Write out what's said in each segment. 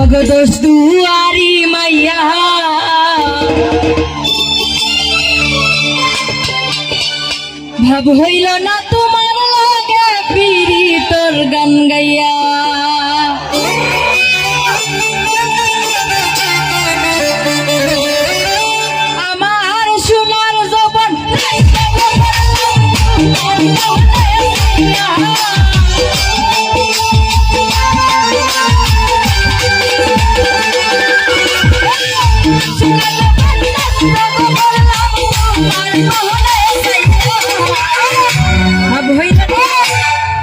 অগদোষ দুয়ারি মাইয়া। ভাব হইল না তোমার লাগে পিড়ি তোর গান গাইয়া।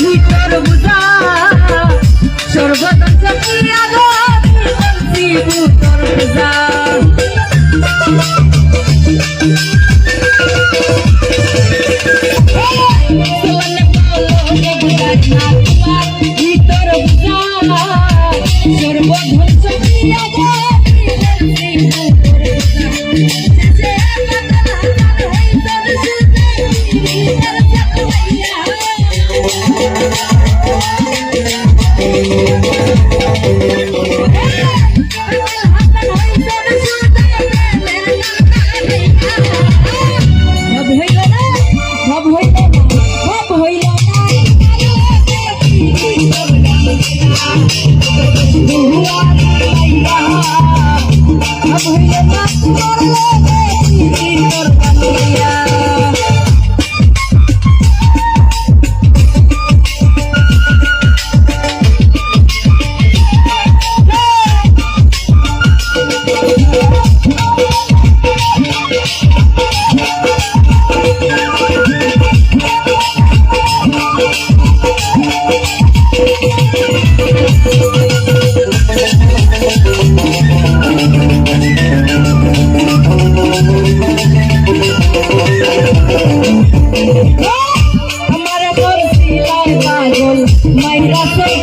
Keep that পাগল মায়ের কাছে